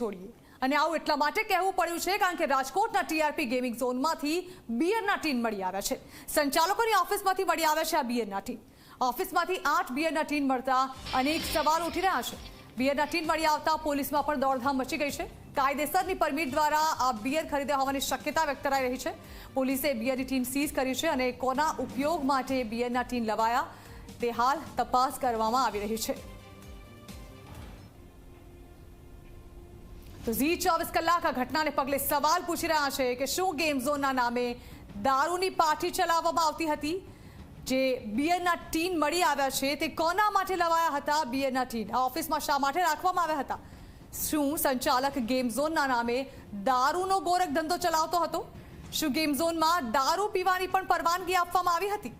છોડીએ. અને આવું એટલા માટે કહેવું પડ્યું છે કારણ કે રાજકોટના ટીઆરપી ગેમિંગ ઝોનમાંથી બિયરના ટીન મળી આવ્યા છે. સંચાલકોની ઓફિસમાંથી મળી આવ્યા છે આ બિયરના ટીન ઓફિસમાંથી આઠ બિયરના ટીન મળતા અનેક સવાલ ઉઠી રહ્યા છે. બિયરના ટીન મળી આવતા પોલીસમાં પણ દોડધામ મચી ગઈ છે. કાયદેસરની પરમિટ દ્વારા આ બિયર ખરીદ્યા હોવાની શક્યતા વ્યક્ત કરાઈ રહી છે. પોલીસે બિયરની ટીન સીઝ કરી છે અને કોના ઉપયોગ માટે બિયરના ટીન લવાયા તે હાલ તપાસ કરવામાં આવી રહી છે. તો ઝી ચોવીસ કલાક આ ઘટનાને પગલે સવાલ પૂછી રહ્યા છે કે શું ગેમ ઝોનના નામે દારૂની પાર્ટી ચલાવવામાં આવતી હતી? જે બિયરના ટીન મળી આવ્યા છે, તે કોના માટે લવાયા હતા? બિયરના ટીન આ ઓફિસમાં શા માટે રાખવામાં આવ્યા હતા? શું સંચાલક ગેમ ઝોનના નામે દારૂનો ગોરખ ધંધો ચલાવતો હતો? શું ગેમ ઝોનમાં દારૂ પીવાની પણ પરવાનગી આપવામાં આવી હતી?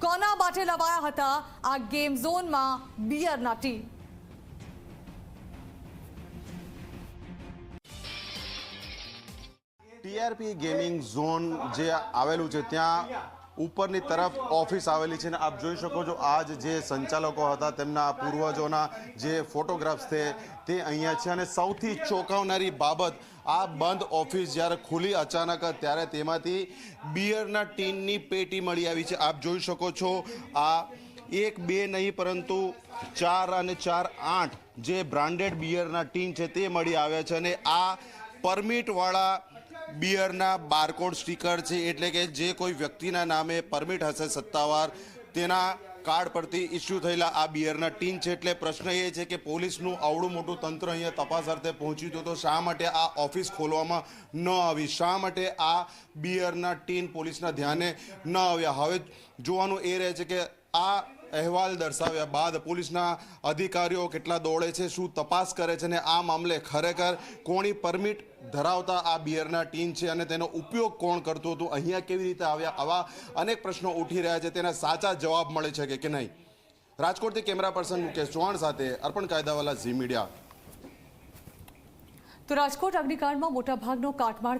કોના માટે લવાયા હતા આ ગેમ ઝોનમાં બિયરના ટીન? ટીઆરપી ગેમિંગ ઝોન જે આવેલું છે, ત્યાં ઉપરની તરફ ઓફિસ આવેલી છે ને આપ જોઈ શકો છો, આજ જે સંચાલકો હતા તેમના પૂર્વજોના જે ફોટોગ્રાફ્સ છે તે અહીંયા છે અને સૌથી ચોંકાવનારી બાબત, આ બંધ ઓફિસ જ્યારે ખુલી અચાનક ત્યારે તેમાંથી બિયરના ટીનની પેટી મળી આવી છે. આપ જોઈ શકો છો, આ એક, બે નહીં, પરંતુ ચાર અને ચાર, આઠ જે બ્રાન્ડેડ બિયરના ટીન છે તે મળી આવ્યા છે અને આ પરમિટવાળા બિયરના બારકોડ સ્ટીકર છે, એટલે કે જે કોઈ વ્યક્તિના નામે પરમિટ હશે સત્તાવાર, તેના કાર્ડ પરથી ઇસ્યુ થયેલા આ બિયરના ટીન છે, એટલે પ્રશ્ન એ છે કે પોલીસનું આવડું મોટું તંત્ર અહીંયા તપાસ અર્થે પહોંચ્યું હતું, તો શા માટે આ ઓફિસ ખોલવામાં ન આવી? શા માટે આ બિયરના ટીન પોલીસના ધ્યાને ન આવ્યા? હવે જોવાનું એ રહે છે કે આ અહેવાલ દર્શાવ્યા બાદ પોલીસના અધિકારીઓ કેટલા દોડે છે, શું તપાસ કરે છે ને આ મામલે ખરેખર કોની પરમિટ ધરાવતા આ બિયરના ટીન છે અને તેનો ઉપયોગ કોણ કરતું હતું, અહીંયા કેવી રીતે આવ્યા, આવા અનેક પ્રશ્નો ઉઠી રહ્યા છે, તેના સાચા જવાબ મળે છે કે કે નહીં. રાજકોટથી કેમેરા પર્સન મુકેશ ચૌહાણ સાથે અર્પણ કાયદાવાલા ઝી મીડિયા. તો રાજકોટ અગ્નિકાંડમાં મોટાભાગનો કાટમાળ